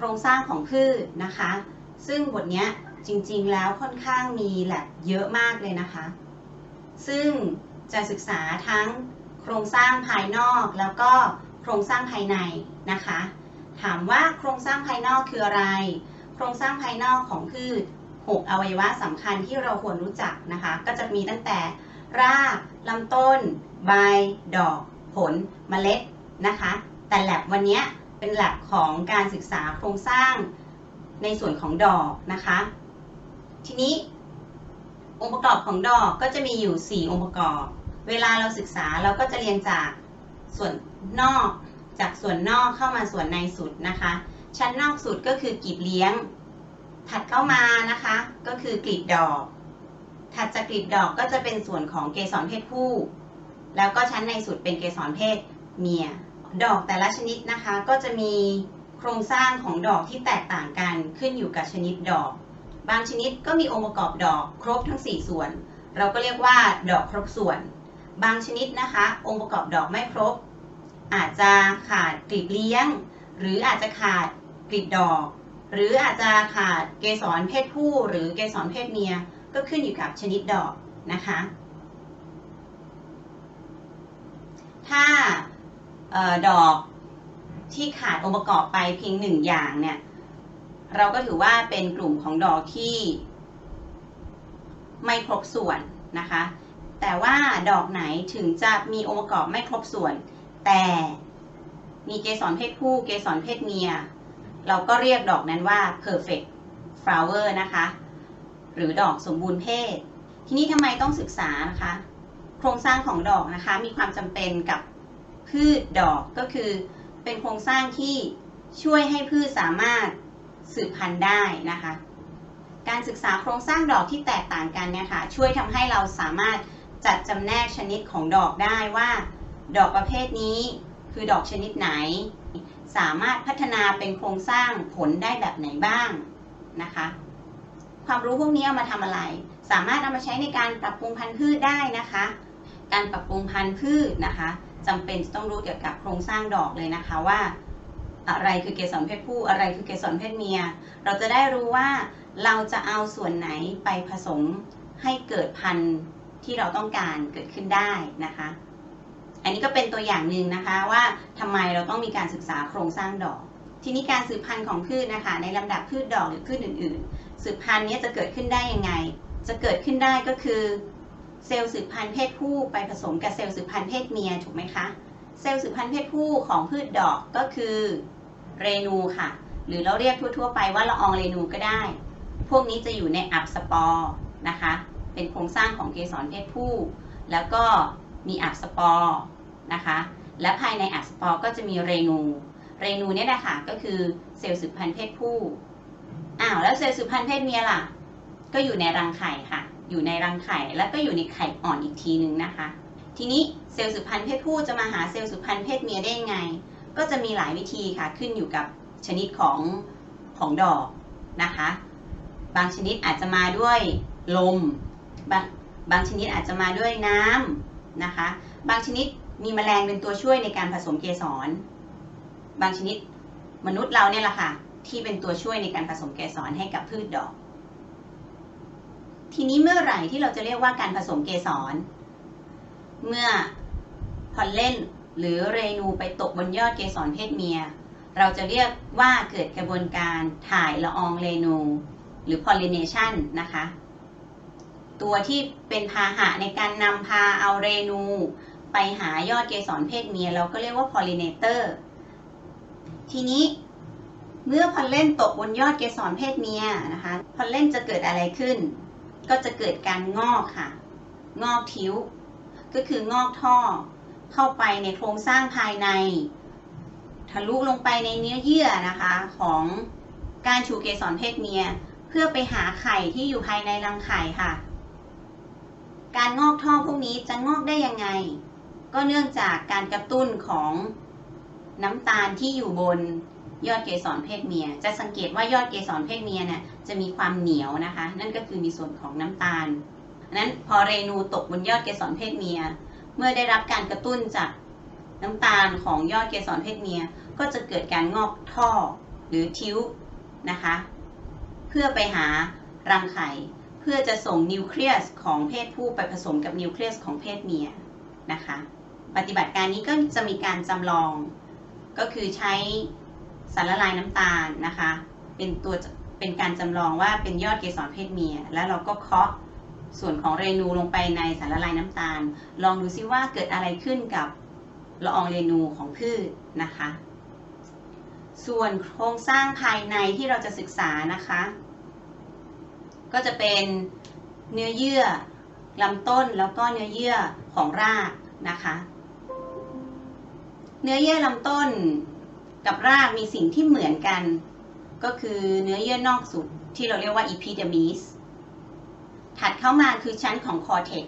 โครงสร้างของพืชนะคะ ซึ่งบทเนี้ยจริงๆแล้วค่อนข้างมีแลบเยอะมากเลยนะคะ ซึ่งจะศึกษาทั้งโครงสร้างภายนอกแล้วก็โครงสร้างภายในนะคะ ถามว่าโครงสร้างภายนอกคืออะไร โครงสร้างภายนอกของพืช 6 อวัยวะสำคัญที่เราควรรู้จักนะคะ ก็จะมีตั้งแต่รากลำต้น ใบ ดอก ผล เมล็ดนะคะ แต่แลบวันเนี้ย เป็นแลบของการศึกษาโครงสร้างในส่วนของดอกนะคะ ทีนี้องค์ประกอบของดอกก็จะมีอยู่ 4 องค์ประกอบ เวลาเราศึกษาเราก็จะเรียนจากส่วนนอกจากส่วนนอกเข้ามาส่วนในสุดนะคะ ชั้นนอกสุดก็คือกลีบเลี้ยง ถัดเข้ามานะคะ ก็คือกลีบดอก ถัดจากกลีบดอกก็จะเป็นส่วนของเกสรเพศผู้ แล้วก็ชั้นในสุดเป็นเกสรเพศเมีย ดอกแต่ละชนิดนะคะก็จะมีโครงสร้างของดอกที่แตกต่างกันขึ้นอยู่กับชนิดดอก บางชนิดก็มีองค์ประกอบดอกครบทั้ง 4 ส่วน เราก็เรียกว่าดอกครบส่วน บางชนิดนะคะ องค์ประกอบดอกไม่ครบ อาจจะขาดกลีบเลี้ยง หรืออาจจะขาดกลีบดอก หรืออาจจะขาดเกสรเพศผู้ หรือเกสรเพศเมีย ก็ขึ้นอยู่กับชนิดดอกนะคะ ถ้า ดอกที่ขาดองค์ประกอบไปเพียงหนึ่งอย่างเนี่ยเราก็ถือว่าเป็นกลุ่มของดอกที่ไม่ครบส่วนนะคะ แต่ว่าดอกไหนถึงจะมีองค์ประกอบไม่ครบส่วน แต่มีเกสรเพศผู้เกสรเพศเมีย เราก็เรียกดอกนั้นว่า perfect flower นะคะ หรือดอกสมบูรณ์เพศ ทีนี้ทำไมต้องศึกษานะคะ โครงสร้างของดอกนะคะ มีความจำเป็นกับ พืชดอกก็คือเป็นโครงสร้างที่ช่วยให้พืชสามารถสืบพันธุ์ได้นะคะ การศึกษาโครงสร้างดอกที่แตกต่างกันเนี่ยค่ะช่วยทำให้เราสามารถจัดจำแนกชนิดของดอกได้ว่า ดอกประเภทนี้คือดอกชนิดไหน สามารถพัฒนาเป็นโครงสร้างผลได้แบบไหนบ้างนะคะ ความรู้พวกนี้เอามาทำอะไร สามารถเอามาใช้ในการปรับปรุงพันธุ์พืชได้นะคะ การปรับปรุงพันธุ์พืชนะคะ จำเป็นจะต้องรู้เกี่ยวกับโครงสร้างดอกเลยนะคะว่า อะไรคือเกสรเพศผู้อะไรคือเกสรเพศเมีย เราจะได้รู้ว่าเราจะเอาส่วนไหนไปผสมให้เกิดพันธุ์ที่เราต้องการเกิดขึ้นได้นะคะ อันนี้ก็เป็นตัวอย่างหนึ่งนะคะว่าทำไมเราต้องมีการศึกษาโครงสร้างดอก ทีนี้การสืบพันธุ์ของพืชนะคะ ในลำดับพืชดอกหรือพืชอื่น ๆ สืบพันธุ์นี้จะเกิดขึ้นได้ยังไง จะเกิดขึ้นได้ก็คือ เซลล์สืบพันธุ์เพศผู้ไปผสมกับเซลล์สืบพันธุ์เพศเมียถูกไหมคะเซลล์สืบพันธุ์เพศผู้ของพืชดอกก็คือเรนูค่ะ หรือเราเรียกทั่วๆ ไปว่าละอองเรนูก็ได้ พวกนี้จะอยู่ในอับสปอร์นะคะ เป็นโครงสร้างของเกสรเพศผู้ แล้วก็มีอับสปอร์นะคะ และภายในอับสปอร์ก็จะมีเรนู เรนูเนี่ยนะคะก็คือเซลล์สืบพันธุ์เพศผู้ อ้าวแล้วเซลล์สืบพันธุ์เพศเมียล่ะ ก็อยู่ในรังไข่ค่ะ อยู่ในรังไข่ แล้วก็อยู่ในไข่อ่อนอีกทีหนึ่งนะคะ ทีนี้เซลล์สืบพันธุ์เพศผู้จะมาหาเซลล์สืบพันธุ์เพศเมียได้ยังไง ก็จะมีหลายวิธีค่ะขึ้นอยู่กับชนิดของของดอกนะคะ บางชนิดอาจจะมาด้วยลม บางบางชนิดอาจจะมาด้วยน้ำนะคะ บางชนิดมีแมลงเป็นตัวช่วยในการผสมเกสร บางชนิดมนุษย์เราเนี่ยแหละค่ะที่เป็นตัวช่วยในการผสมเกสรให้กับพืชดอก ทีนี้เมื่อไหร่ที่เราจะเรียกว่าการผสมเกสร เมื่อพอลเลนหรือเรนูไปตกบนยอดเกสรเพศเมีย เราจะเรียกว่าเกิดกระบวนการถ่ายละอองเรนูหรือ pollination นะคะ ตัวที่เป็นพาหะในการนำพาเอาเรนูไปหายอดเกสรเพศเมีย เราก็เรียกว่า pollinator ทีนี้เมื่อพอลเลนตกบนยอดเกสรเพศเมียนะคะพอลเลนจะเกิดอะไรขึ้น ก็จะเกิดการงอกค่ะ งอกทิ้ว ก็คืองอกท่อ เข้าไปในโครงสร้างภายใน ทะลุลงไปในเนื้อเยื่อนะคะของการชูเกสรเพศเมีย เพื่อไปหาไข่ที่อยู่ภายในรังไข่ค่ะ การงอกท่อพวกนี้จะงอกได้ยังไง ก็เนื่องจากการกระตุ้นของน้ำตาลที่อยู่บน ยอดเกสรเพศเมีย จะสังเกตว่ายอดเกสรเพศเมียเนี่ยจะมีความเหนียวนะคะ นั่นก็คือมีส่วนของน้ำตาลนั้นพอเรนูตกบนยอดเกสรเพศเมีย เมื่อได้รับการกระตุ้นจากน้ำตาลของยอดเกสรเพศเมีย ก็จะเกิดการงอกท่อหรือทิ้วนะคะ เพื่อไปหารังไข่เพื่อจะส่งนิวเคลียสของเพศผู้ไปผสมกับนิวเคลียสของเพศเมียนะคะ ปฏิบัติการนี้ก็จะมีการจำลอง ก็คือใช้ สารละลายน้ำตาลนะคะ เป็นตัวเป็นการจำลองว่าเป็นยอดเกสรเพศเมีย แล้วเราก็เคาะส่วนของเรนูลงไปในสารละลายน้ำตาล ลองดูซิว่าเกิดอะไรขึ้นกับละอองเรนูของพืชนะคะ ส่วนโครงสร้างภายในที่เราจะศึกษานะคะ ก็จะเป็นเนื้อเยื่อลำต้นแล้วก็เนื้อเยื่อของรากนะคะ เนื้อเยื่อลำต้น กับรากมีสิ่งที่เหมือนกัน ก็คือเนื้อเยื่อนอกสุดที่เราเรียกว่า epidermis ถัดเข้ามาคือชั้นของ cortex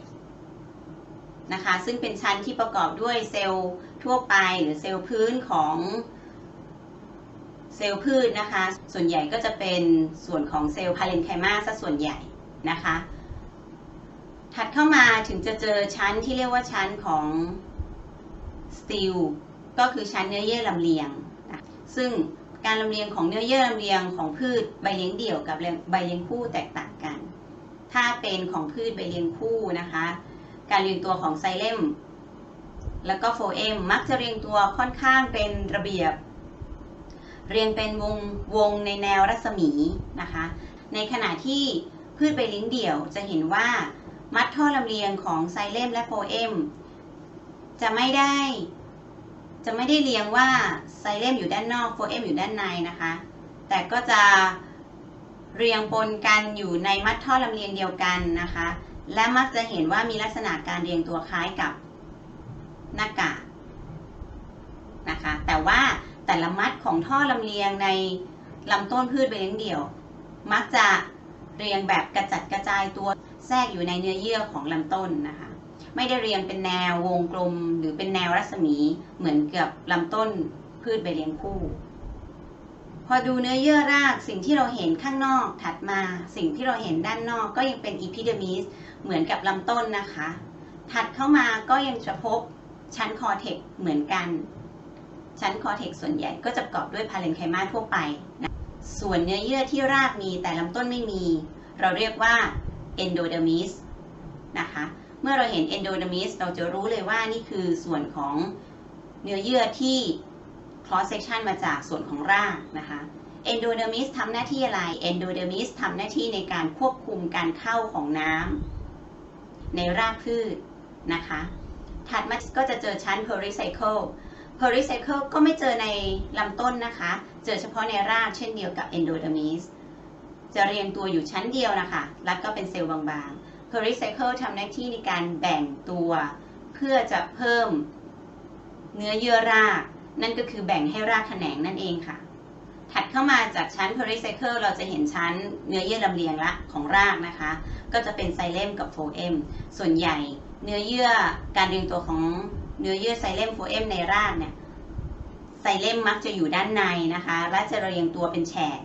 นะคะซึ่งเป็นชั้นที่ประกอบด้วยเซลล์ทั่วไปหรือเซลล์พื้นของเซลล์พืชนะคะ ส่วนใหญ่ก็จะเป็นส่วนของเซลล์พาเรนไคมาซะส่วนใหญ่นะคะ ถัดเข้ามาถึงจะเจอชั้นที่เรียกว่าชั้นของสตีลก็คือชั้นเนื้อเยื่อลำเลียง ซึ่งการลำเลียงของเนื้อเยื่อลำเลียงของพืชใบเลี้ยงเดี่ยวกับใบเลี้ยงคู่แตกต่างกัน ถ้าเป็นของพืชใบเลี้ยงคู่นะคะ การเรียงตัวของไซเลมแล้วก็โฟเอมมักจะเรียงตัวค่อนข้างเป็นระเบียบ เรียงเป็นวงวงในแนวรัศมีนะคะ ในขณะที่พืชใบเลี้ยงเดี่ยวจะเห็นว่ามัดท่อลำเลียงของไซเลมและโฟเอมจะไม่ได้ จะไม่ได้เรียงว่าไซเลมอยู่ด้านนอกโฟเอมอยู่ด้านในนะคะ แต่ก็จะเรียงปนกันอยู่ในมัดท่อลำเลียงเดียวกันนะคะ และมักจะเห็นว่ามีลักษณะการเรียงตัวคล้ายกับหน้ากากนะคะ แต่ว่าแต่ละมัดของท่อลำเลียงในลำต้นพืชใบเลี้ยงเดี่ยว มักจะเรียงแบบกระจัดกระจายตัวแทรกอยู่ในเนื้อเยื่อของลำต้นนะคะ ไม่ได้เรียงเป็นแนววงกลมหรือเป็นแนวรัศมีเหมือนกับลำต้นพืชใบเลี้ยงคู่ พอดูเนื้อเยื่อรากสิ่งที่เราเห็นข้างนอกถัดมาสิ่งที่เราเห็นด้านนอกก็ยังเป็นอีพิเดมิสเหมือนกับลำต้นนะคะ ถัดเข้ามาก็ยังจะพบชั้นคอเทกเหมือนกัน ชั้นคอเทกส่วนใหญ่ก็จะประกอบด้วยพาเรนไคมาทั่วไปนะส่วนเนื้อเยื่อที่รากมีแต่ลำต้นไม่มี เราเรียกว่า endodermis นะคะ เมื่อเราเห็น endodermis เราจะรู้เลยว่านี่คือส่วนของเนื้อเยื่อที่ cross section มาจากส่วนของรากนะคะ endodermis ทำหน้าที่อะไร endodermis ทำหน้าที่ในการควบคุมการเข้าของน้ำในรากพืชนะคะ ถัดมาก็จะเจอชั้น pericycle pericycle ก็ไม่เจอในลำต้นนะคะ เจอเฉพาะในรากเช่นเดียวกับ endodermis จะเรียงตัวอยู่ชั้นเดียวนะคะ แล้วก็เป็นเซลล์บาง pericycle ทำหน้าที่ในการแบ่งตัว เพื่อจะเพิ่มเนื้อเยื่อราก นั่นก็คือแบ่งให้รากแขนงนั่นเองค่ะ ถัดเข้ามาจากชั้น pericycle เราจะเห็นชั้นเนื้อเยื่อลำเลียงละของรากนะคะ ก็จะเป็นไซเลมกับโฟเอมส่วนใหญ่เนื้อเยื่อการเรียงตัวของเนื้อเยื่อไซเลมโฟเอมในรากเนี่ยไซเลมมักจะอยู่ด้านในนะคะ และจะเรียงตัวเป็นแฉก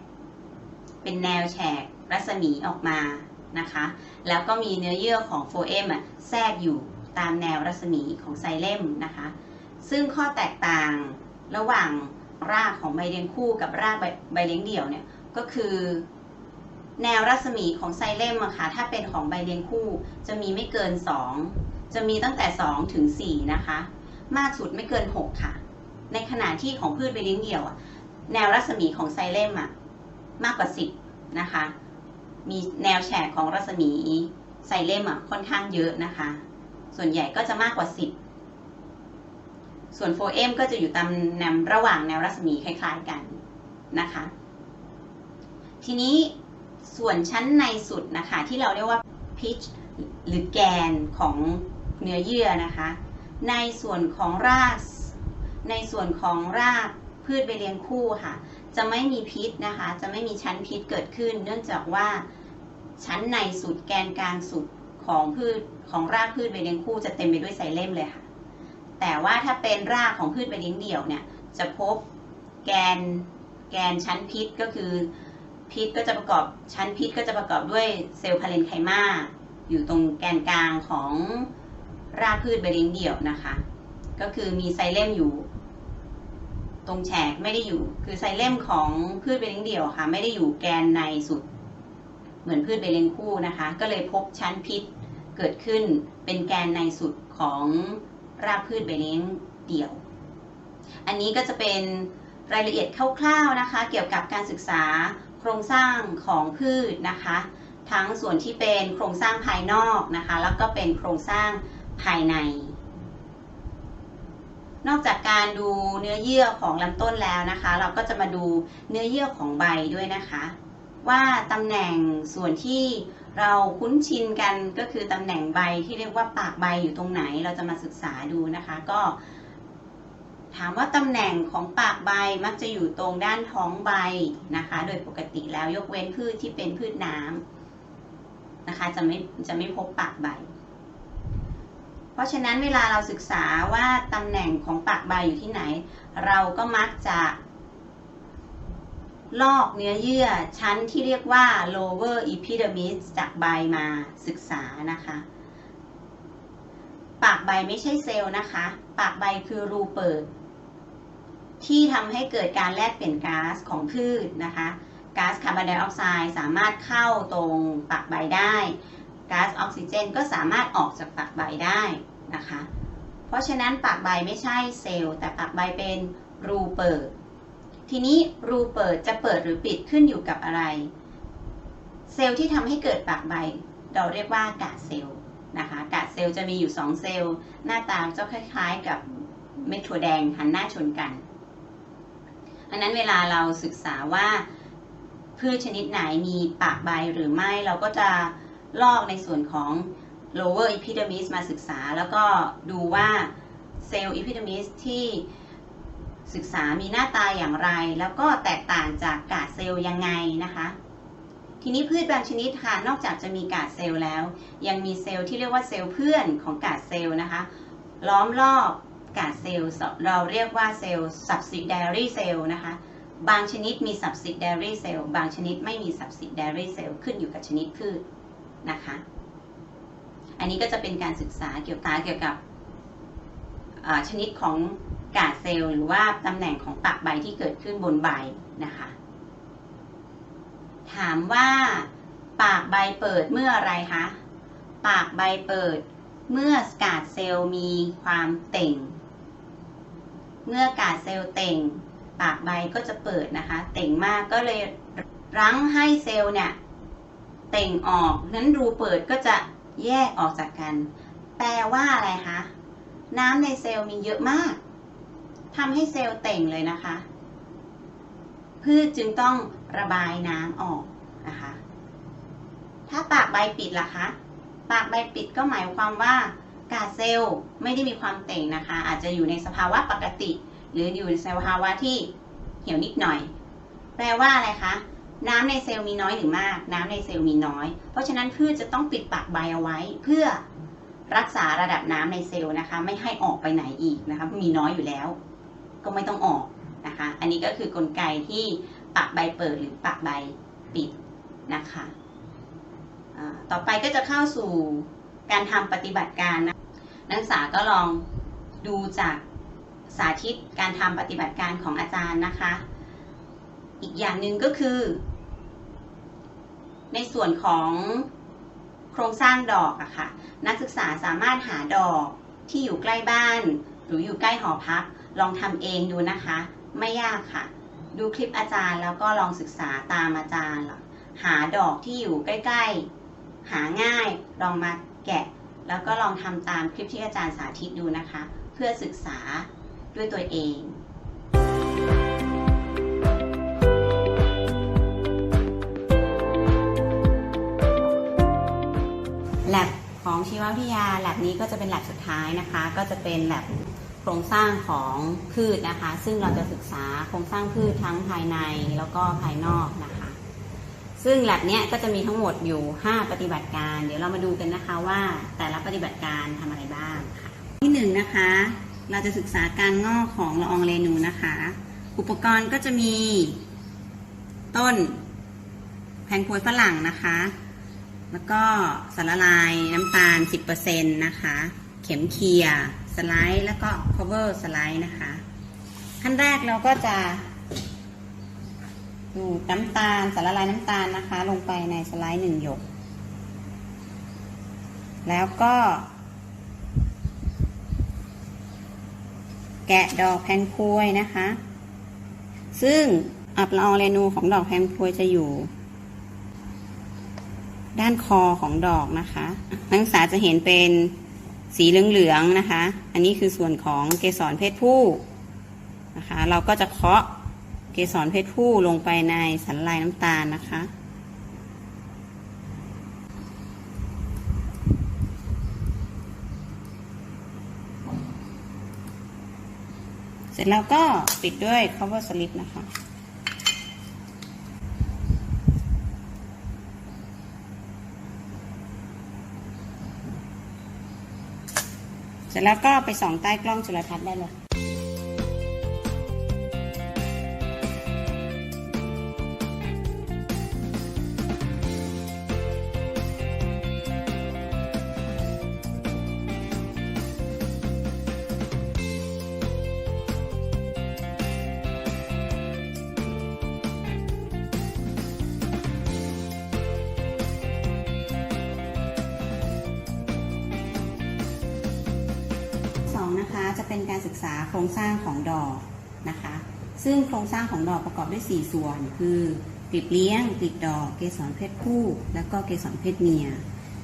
เป็นแนวแฉกรัศมีออกมา นะคะ แล้วก็มีเนื้อเยื่อของโฟเอมแทรกอยู่ตามแนวรัศมีของไซเลมนะคะ ซึ่งข้อแตกต่างระหว่างรากของใบเลี้ยงคู่กับรากใบใบเลี้ยงเดี่ยวเนี่ยก็คือ แนวรัศมีของไซเลมอะค่ะถ้าเป็นของใบเลี้ยงคู่จะมีไม่เกิน 2 จะมีตั้งแต่ 2 ถึง 4 นะคะ มากสุดไม่เกิน 6 ค่ะ ในขณะที่ของพืชใบเลี้ยงเดี่ยวอะแนวรัศมีของไซเลมอะมากกว่า 10 นะคะ มีแนวแฉกของรัศมีไซเลมอะค่อนข้างเยอะนะคะ ส่วนใหญ่ก็จะมากกว่า 10 ส่วนโฟเอมก็จะอยู่ตามแนวระหว่างแนวรัศมีคล้ายๆกันนะคะ ทีนี้ส่วนชั้นในสุดนะคะที่เราเรียกว่า pitch หรือแกนของเนื้อเยื่อนะคะ ในส่วนของราก ในส่วนของรากพืชใบเลี้ยงคู่ค่ะ จะไม่มีพิษนะคะ จะไม่มีชั้นพิษเกิดขึ้น เนื่องจากว่าชั้นในสุดแกนกลางสุดของพืชของรากพืชใบเลี้ยงคู่จะเต็มไปด้วยไซเลมเลยค่ะ แต่ว่าถ้าเป็นรากของพืชใบเลี้ยงเดี่ยวเนี่ยจะพบแกนแกนชั้นพิษก็คือพิษก็จะประกอบชั้นพิษก็จะประกอบด้วยเซลล์พาเรนไคมาอยู่ตรงแกนกลางของรากพืชใบเลี้ยงเดี่ยวนะคะ ก็คือมีไซเลมอยู่ ตรงแฉกไม่ได้อยู่ คือไซเลมของพืชใบเลี้ยงเดี่ยวค่ะ ไม่ได้อยู่แกนในสุด เหมือนพืชใบเลี้ยงคู่นะคะ ก็เลยพบชั้นพิษเกิดขึ้นเป็นแกนในสุดของรากพืชใบเลี้ยงเดี่ยว อันนี้ก็จะเป็นรายละเอียดคร่าวๆนะคะ เกี่ยวกับการศึกษาโครงสร้างของพืชนะคะ ทั้งส่วนที่เป็นโครงสร้างภายนอกนะคะ แล้วก็เป็นโครงสร้างภายใน นอกจากการดูเนื้อเยื่อของลำต้นแล้วนะคะ เราก็จะมาดูเนื้อเยื่อของใบด้วยนะคะ ว่าตำแหน่งส่วนที่เราคุ้นชินกันก็คือตำแหน่งใบที่เรียกว่าปากใบอยู่ตรงไหนเราจะมาศึกษาดูนะคะ ก็ ถามว่าตำแหน่งของปากใบมักจะอยู่ตรงด้านท้องใบนะคะ โดยปกติแล้วยกเว้นพืชที่เป็นพืชน้ำนะคะ จะไม่จะไม่พบปากใบ เพราะฉะนั้นเวลาเราศึกษาว่าตำแหน่งของปากใบอยู่ที่ไหน เราก็มักจะลอกเนื้อเยื่อชั้นที่เรียกว่า lower epidermis จากใบมาศึกษานะคะ ปากใบไม่ใช่เซลล์นะคะ ปากใบคือรูเปิด ที่ทำให้เกิดการแลกเปลี่ยนก๊าซของพืชนะคะ ก๊าซคาร์บอนไดออกไซด์สามารถเข้าตรงปากใบได้ ก๊าซออกซิเจนก็สามารถออกจากปากใบได้นะคะ เพราะฉะนั้นปากใบไม่ใช่เซลล์ แต่ปากใบเป็นรูเปิด ทีนี้รูเปิดจะเปิดหรือปิดขึ้นอยู่กับอะไร เซลล์ที่ทำให้เกิดปากใบ เราเรียกว่ากาดเซลล์นะคะกาดเซลล์จะมีอยู่ 2 เซลล์ หน้าตาจะคล้ายๆกับเม็ดถั่วแดงหันหน้าชนกัน อันนั้นเวลาเราศึกษาว่าพืชชนิดไหนมีปากใบหรือไม่เราก็จะ ลอกในส่วนของ lower epidermis มาศึกษา แล้วก็ดูว่าเซลล์ epidermis ที่ศึกษามีหน้าตาอย่างไร แล้วก็แตกต่างจากกาดเซลล์ยังไงนะคะ ทีนี้พืชบางชนิดค่ะ นอกจากจะมีกาดเซลล์แล้ว ยังมีเซลล์ที่เรียกว่าเซลล์เพื่อนของกาดเซลล์นะคะ ล้อมรอบกาดเซลล์เราเรียกว่าเซลล์ subsidiary cell นะคะ บางชนิดมี subsidiary cell บางชนิดไม่มี subsidiary cell ขึ้นอยู่กับชนิดพืช นะคะ อันนี้ก็จะเป็นการศึกษาเกี่ยวกับเกี่ยวกับชนิดของกาดเซลล์หรือว่าตำแหน่งของปากใบที่เกิดขึ้นบนใบนะคะ ถามว่าปากใบเปิดเมื่ออะไรคะ ปากใบเปิดเมื่อกาดเซลล์มีความเต่ง เมื่อกาดเซลล์เต่ง ปากใบก็จะเปิดนะคะ เต่งมากก็เลยรั้งให้เซลล์เนี่ย เต่งออกนั้นรูเปิดก็จะแยกออกจากกัน แปลว่าอะไรคะ น้ำในเซลล์มีเยอะมากทำให้เซลล์เต่งเลยนะคะ พืชจึงต้องระบายน้ำออกนะคะ ถ้าปากใบปิดล่ะคะ ปากใบปิดก็หมายความว่ากาเซลล์ไม่ได้มีความเต่งนะคะ อาจจะอยู่ในสภาวะปกติ หรืออยู่ในสภาวะที่เหี่ยวนิดหน่อย แปลว่าอะไรคะ น้ำในเซลล์มีน้อยหรือมาก น้ำในเซลล์มีน้อย เพราะฉะนั้นพืชจะต้องปิดปากใบเอาไว้ เพื่อรักษาระดับน้ำในเซลล์นะคะ ไม่ให้ออกไปไหนอีกนะคะมีน้อยอยู่แล้ว ก็ไม่ต้องออกนะคะ อันนี้ก็คือกลไกที่ปากใบเปิดหรือปากใบปิดนะคะต่อไปก็จะเข้าสู่การทำปฏิบัติการนะนักศึกษาก็ลองดูจากสาธิตการทำปฏิบัติการของอาจารย์นะคะ อีกอย่างหนึ่งก็คือ ในส่วนของโครงสร้างดอกอะค่ะ นักศึกษาสามารถหาดอกที่อยู่ใกล้บ้าน หรืออยู่ใกล้หอพัก ลองทำเองดูนะคะ ไม่ยากค่ะ ดูคลิปอาจารย์แล้วก็ลองศึกษาตามอาจารย์ หาดอกที่อยู่ใกล้ ๆ หาง่ายลองมาแกะ แล้วก็ลองทำตามคลิปที่อาจารย์สาธิตดูนะคะ เพื่อศึกษาด้วยตัวเอง วิทยาแลบนี้ก็จะเป็นแลบสุดท้ายนะคะ ก็จะเป็นแลบโครงสร้างของพืชนะคะ ซึ่งเราจะศึกษาโครงสร้างพืชทั้งภายในแล้วก็ภายนอกนะคะ ซึ่งแลบนี้ก็จะมีทั้งหมดอยู่ 5 ปฏิบัติการ เดี๋ยวเรามาดูกันนะคะว่าแต่ละปฏิบัติการทำอะไรบ้างค่ะ ที่1นงนะคะ เราจะศึกษาการงอกของละอองเรนูนะคะ อุปกรณ์ก็จะมีต้นแพงพวยฝรั่งนะคะ แล้วก็สารละลายน้ำตาล 10%นะคะ เข็มเคียร์สไลด์แล้วก็ cover สไลด์นะคะ ขั้นแรกเราก็จะดูดน้ำตาลสารละลายน้ำตาลนะคะ ลงไปในสไลด์หนึ่งหยก แล้วก็ แกะดอกแพงพวยนะคะ ซึ่งอับละอองเรนูของดอกแพงพวยจะอยู่ ด้านคอของดอกนะคะนักศึกษาจะเห็นเป็นสีเหลืองๆนะคะ อันนี้คือส่วนของเกสรเพศผู้นะคะ เราก็จะเคาะเกสรเพศผู้ลงไปในสันลายน้ำตาลนะคะ เสร็จแล้วก็ปิดด้วย cover slip นะคะ เสร็จแล้วก็ไปส่องใต้กล้องจุลทรรศน์ได้เลย ครงสร้างของดอกนะคะ ซึ่งโครงสร้างของดอกประกอบด้วย 4 ส่วน คือกลีบเลี้ยงกลีบดอก เกสรเพศผู้ แล้วก็เกสรเพศเมีย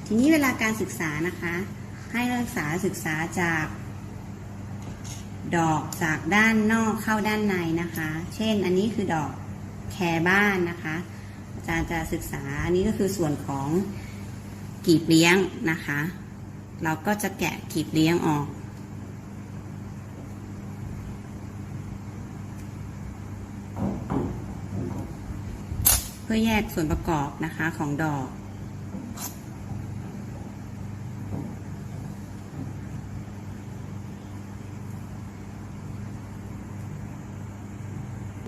ทีนี้เวลาการศึกษานะคะ ให้นักศึกษาศึกษาจากดอกจากด้านนอกเข้าด้านในนะคะ เช่น อันนี้คือดอกแครบ้านนะคะ อาจารย์จะศึกษา อันนี้ก็คือส่วนของกลีบเลี้ยงนะคะ เราก็จะแกะกลีบเลี้ยงออก พื่อแยกส่วนประกอบนะคะของดอก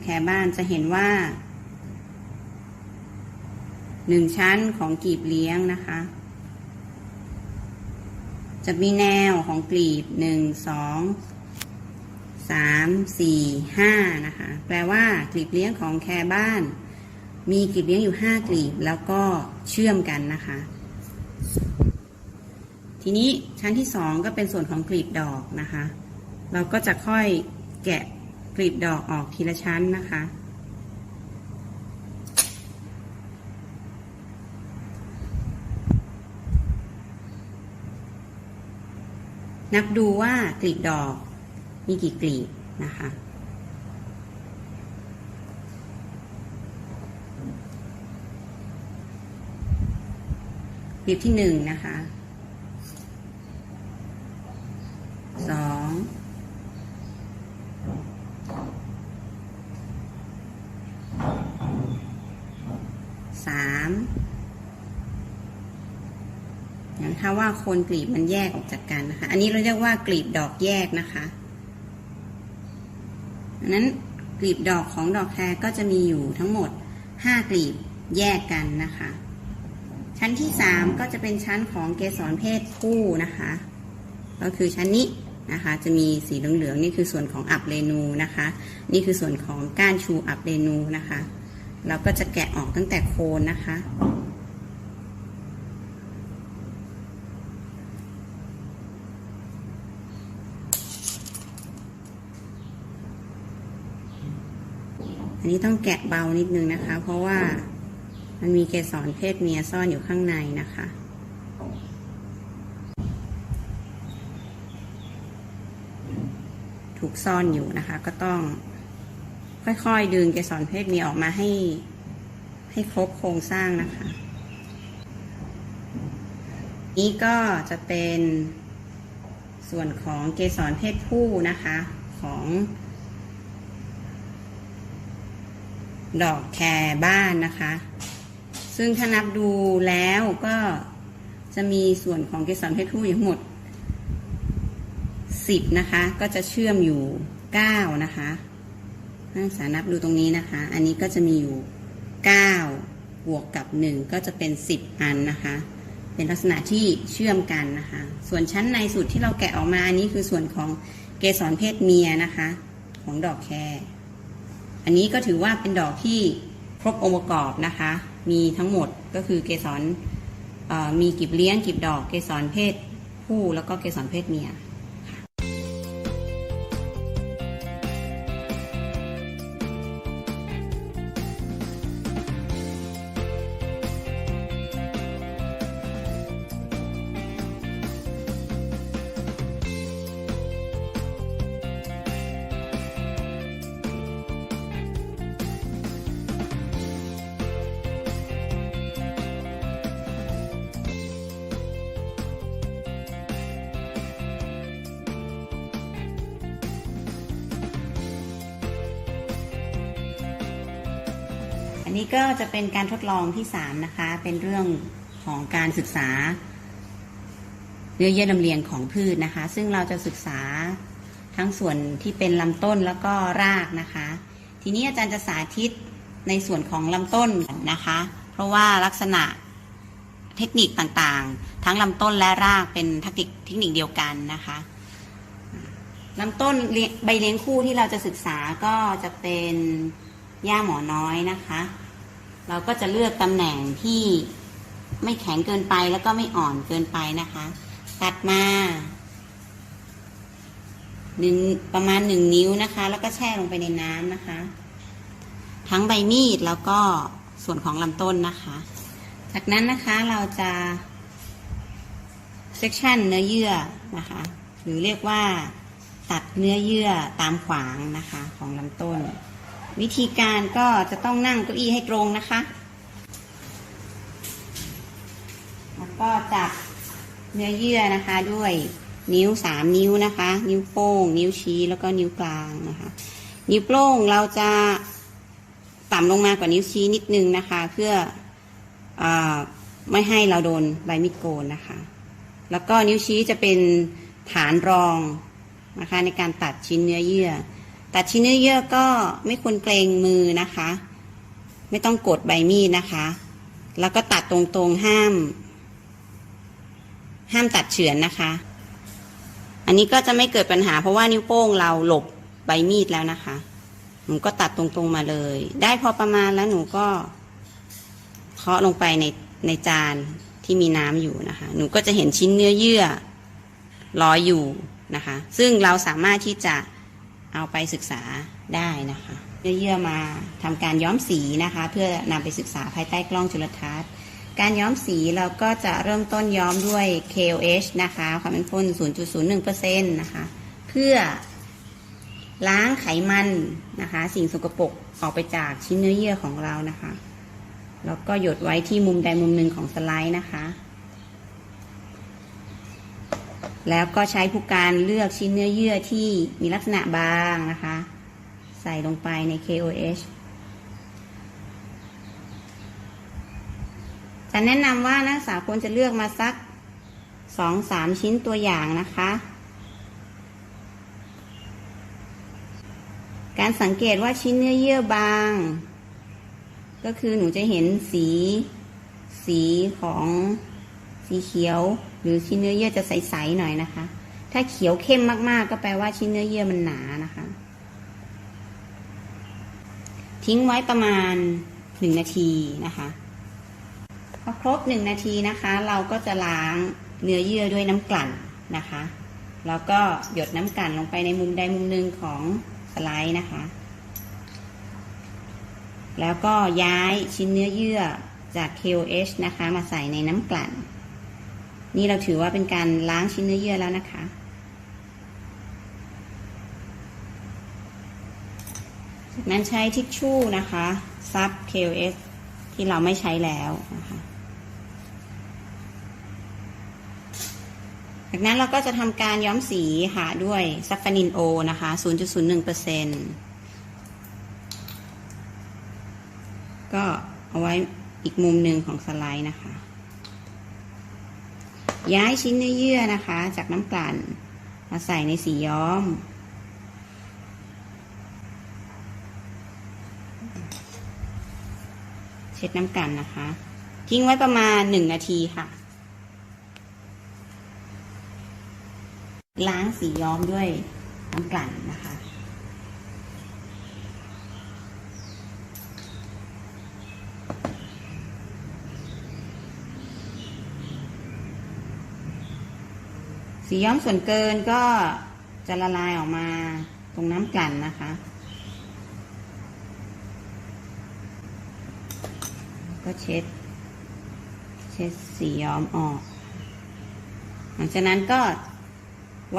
แคบ้านจะเห็นว่าหนึ่งชั้นของกลีบเลี้ยงนะคะ จะมีแนวของกลีบหนึ่งสองสามสี่ห้านะคะ แปลว่ากลีบเลี้ยงของแคบ้าน มีกลีบเลี้ยงอยู่ห้ากลีบแล้วก็เชื่อมกันนะคะ ทีนี้ชั้นที่สองก็เป็นส่วนของกลีบดอกนะคะ เราก็จะค่อยแกะกลีบดอกออกทีละชั้นนะคะนับดูว่ากลีบดอกมีกี่กลีบนะคะ กลีบที่หนึ่งนะคะสองสามอย่างถ้าว่าโคนกลีบมันแยกออกจากกันนะคะ อันนี้เราเรียกว่ากลีบดอกแยกนะคะอันนั้นกลีบดอกของดอกแครก็จะมีอยู่ทั้งหมดห้ากลีบแยกกันนะคะ ชั้นที่สามก็จะเป็นชั้นของเกสรเพศผู้นะคะ ก็คือชั้นนี้นะคะ จะมีสีเหลืองๆนี่คือส่วนของอับเรนูนะคะ นี่คือส่วนของก้านชูอับเรนูนะคะ เราก็จะแกะออกตั้งแต่โคนนะคะ อันนี้ต้องแกะเบานิดนึงนะคะ เพราะว่า มันมีเกสรเพศเมียซ่อนอยู่ข้างในนะคะ ถูกซ่อนอยู่นะคะ ก็ต้อง ค่อยๆ ดึงเกสรเพศเมียออกมาให้ ให้ครบโครงสร้างนะคะ นี้ก็จะเป็นส่วนของเกสรเพศผู้นะคะของดอกแครบ้านนะคะ ซึ่งถ้านับดูแล้วก็จะมีส่วนของเกสรเพศผู้อยู่ทั้งหมดสิบนะคะ ก็จะเชื่อมอยู่เก้านะคะนักศึกษานับดูตรงนี้นะคะ อันนี้ก็จะมีอยู่เก้าบวกกับหนึ่งก็จะเป็นสิบอันนะคะ เป็นลักษณะที่เชื่อมกันนะคะ ส่วนชั้นในสุดที่เราแกะออกมา อันนี้คือส่วนของเกสรเพศเมียนะคะ ของดอกแครอันนี้ก็ถือว่าเป็นดอกที่ครบองค์ประกอบนะคะ มีทั้งหมดก็คือเกสรมีกลีบเลี้ยงกลีบดอก เกสรเพศผู้แล้วก็เกสรเพศเมีย นี้ก็จะเป็นการทดลองที่สามนะคะ เป็นเรื่องของการศึกษา เนื้อเยื่อลำเลียงของพืชนะคะ ซึ่งเราจะศึกษาทั้งส่วนที่เป็นลำต้นแล้วก็รากนะคะ ทีนี้อาจารย์จะสาธิตในส่วนของลำต้นนะคะ เพราะว่าลักษณะเทคนิคต่างๆ ทั้งลำต้นและรากเป็นเทคนิคเทคนิคเดียวกันนะคะลำต้นใบเลี้ยงคู่ที่เราจะศึกษาก็จะเป็นหญ้าหมอน้อยนะคะ เราก็จะเลือกตำแหน่งที่ไม่แข็งเกินไปแล้วก็ไม่อ่อนเกินไปนะคะ ตัดมาหนึ่งประมาณหนึ่งนิ้วนะคะ แล้วก็แช่ลงไปในน้ำนะคะ ทั้งใบมีดแล้วก็ส่วนของลำต้นนะคะ จากนั้นนะคะเราจะ section เนื้อเยื่อนะคะ หรือเรียกว่าตัดเนื้อเยื่อตามขวางนะคะของลำต้น วิธีการก็จะต้องนั่งเก้าอี้ให้ตรงนะคะ แล้วก็จับเนื้อเยื่อนะคะด้วยนิ้วสามนิ้วนะคะ นิ้วโป้ง นิ้วชี้แล้วก็นิ้วกลางนะคะ นิ้วโป้งเราจะต่ำลงมากว่านิ้วชี้นิดนึงนะคะ เพื่ออไม่ให้เราโดนใบมีดโกนนะคะ แล้วก็นิ้วชี้จะเป็นฐานรองนะคะในการตัดชิ้นเนื้อเยื่อ ตัดชิ้นเนื้อเยื่อก็ไม่ควรเกรงมือนะคะ ไม่ต้องกดใบมีดนะคะ แล้วก็ตัดตรงๆห้าม ห้ามตัดเฉือนนะคะ อันนี้ก็จะไม่เกิดปัญหาเพราะว่านิ้วโป้งเราหลบใบมีดแล้วนะคะ หนูก็ตัดตรงๆมาเลย ได้พอประมาณแล้วหนูก็เคาะลงไปในในจานที่มีน้ำอยู่นะคะ หนูก็จะเห็นชิ้นเนื้อเยื่อลอยอยู่นะคะ ซึ่งเราสามารถที่จะ เอาไปศึกษาได้นะคะเนื้อเยื่อมาทำการย้อมสีนะคะ เพื่อนำไปศึกษาภายใต้กล้องจุลทรรศน์ การย้อมสีเราก็จะเริ่มต้นย้อมด้วย KOH นะคะความเป็นข้น 0.01%นะคะ เพื่อล้างไขมันนะคะ สิ่งสกปรกออกไปจากชิ้นเนื้อเยื่อของเรานะคะ แล้วก็หยดไว้ที่มุมใดมุมหนึ่งของสไลด์นะคะ แล้วก็ใช้ผู้การเลือกชิ้นเนื้อเยื่อที่มีลักษณะบางนะคะ ใส่ลงไปใน KOH จะแนะนำว่านักศึกษาควรจะเลือกมาสักสองสามชิ้นตัวอย่างนะคะ การสังเกตว่าชิ้นเนื้อเยื่อบาง ก็คือหนูจะเห็นสี สีของสีเขียว หรือชิ้นเนื้อเยื่อจะใสๆหน่อยนะคะ ถ้าเขียวเข้มมากๆ ก็แปลว่าชิ้นเนื้อเยื่อมันหนานะคะ ทิ้งไว้ประมาณหนึ่งนาทีนะคะพอครบหนึ่งนาทีนะคะ เราก็จะล้างเนื้อเยื่อด้วยน้ำกลั่นนะคะแล้วก็หยดน้ำกลั่นลงไปในมุมใดมุมหนึ่งของสไลด์นะคะ แล้วก็ย้ายชิ้นเนื้อเยื่อจาก KOH นะคะ มาใส่ในน้ำกลั่น นี่เราถือว่าเป็นการล้างชิ้นเนื้อเยื่อแล้วนะคะ จากนั้นใช้ทิชชู่นะคะ ซับ KOS ที่เราไม่ใช้แล้วนะคะจากนั้นเราก็จะทำการย้อมสีค่ะด้วยซัฟฟานินโอนะคะ 0.01%ก็เอาไว้อีกมุมหนึ่งของสไลด์นะคะ ย้ายชิ้นเนื้อเยื่อนะคะ จากน้ำกลั่น มาใส่ในสีย้อม เช็ดน้ำกลั่นนะคะ ทิ้งไว้ประมาณหนึ่งนาทีค่ะ ล้างสีย้อมด้วยน้ำกลั่นนะคะ สีย้อมส่วนเกินก็จะละลายออกมาตรงน้ำกลั่นนะคะ ก็เช็ด เช็ดสีย้อมออก หลังจากนั้นก็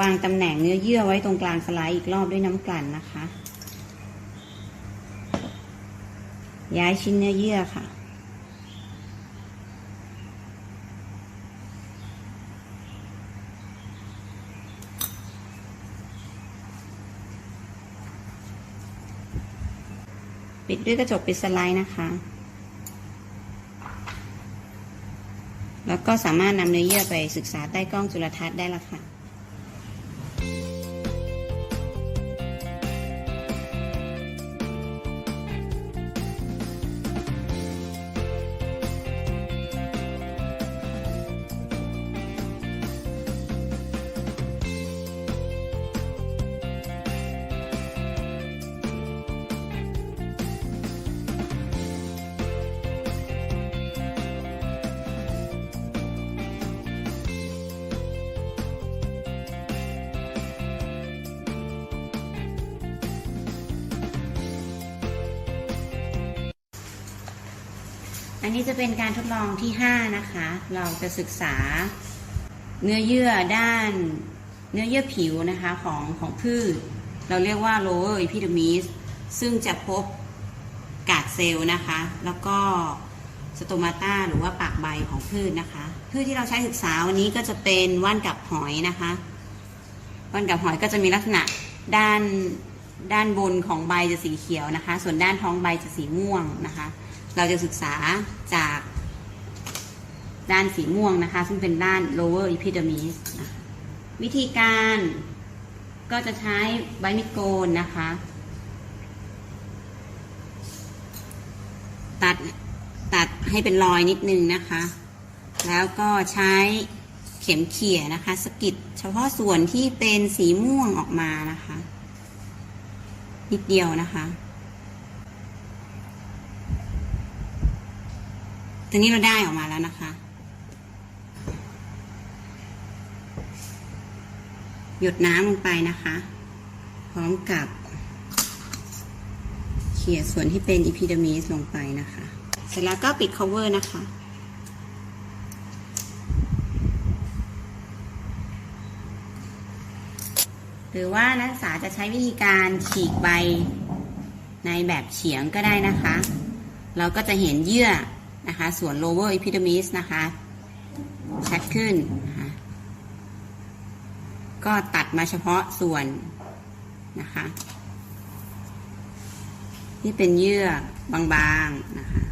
วางตำแหน่งเนื้อเยื่อไว้ตรงกลางสไลด์อีกรอบด้วยน้ำกลั่นนะคะ ย้ายชิ้นเนื้อเยื่อค่ะ ปิดด้วยกระจกปิดสไลด์นะคะ แล้วก็สามารถนำเนื้อเยื่อไปศึกษาใต้กล้องจุลทรรศน์ได้ละค่ะ อันนี้จะเป็นการทดลองที่ 5 นะคะ เราจะศึกษาเนื้อเยื่อด้านเนื้อเยื่อผิวนะคะของของพืช เราเรียกว่า lower epidermis ซึ่งจะพบกาดเซลล์นะคะ แล้วก็สโตมาตาหรือว่าปากใบของพืชนะคะ พืชที่เราใช้ศึกษาวันนี้ก็จะเป็นว่านกับหอยนะคะว่านกับหอยก็จะมีลักษณะด้านด้านบนของใบจะสีเขียวนะคะ ส่วนด้านท้องใบจะสีม่วงนะคะ เราจะศึกษาจากด้านสีม่วงนะคะ ซึ่งเป็นด้าน lower epidermis นะวิธีการก็จะใช้ใบมิดโกนนะคะ ตัดตัดให้เป็นรอยนิดนึงนะคะ แล้วก็ใช้เข็มเขี่ยนะคะสกิดเฉพาะส่วนที่เป็นสีม่วงออกมานะคะ นิดเดียวนะคะ ตอนนี้เราได้ออกมาแล้วนะคะ หยดน้ำลงไปนะคะ พร้อมกับเขี่ยส่วนที่เป็นอีพิเดมิสลงไปนะคะ เสร็จแล้วก็ปิด cover นะคะหรือว่านักศึกษาจะใช้วิธีการฉีกใบในแบบเฉียงก็ได้นะคะ เราก็จะเห็นเยื่อ นะคะ ส่วน lower epidermis นะคะชัดขึ้นนะคะก็ตัดมาเฉพาะส่วนนะคะ ที่เป็นเยื่อบางๆนะคะ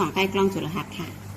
สองใกล้กล้องจุลทรรศน์ค่ะ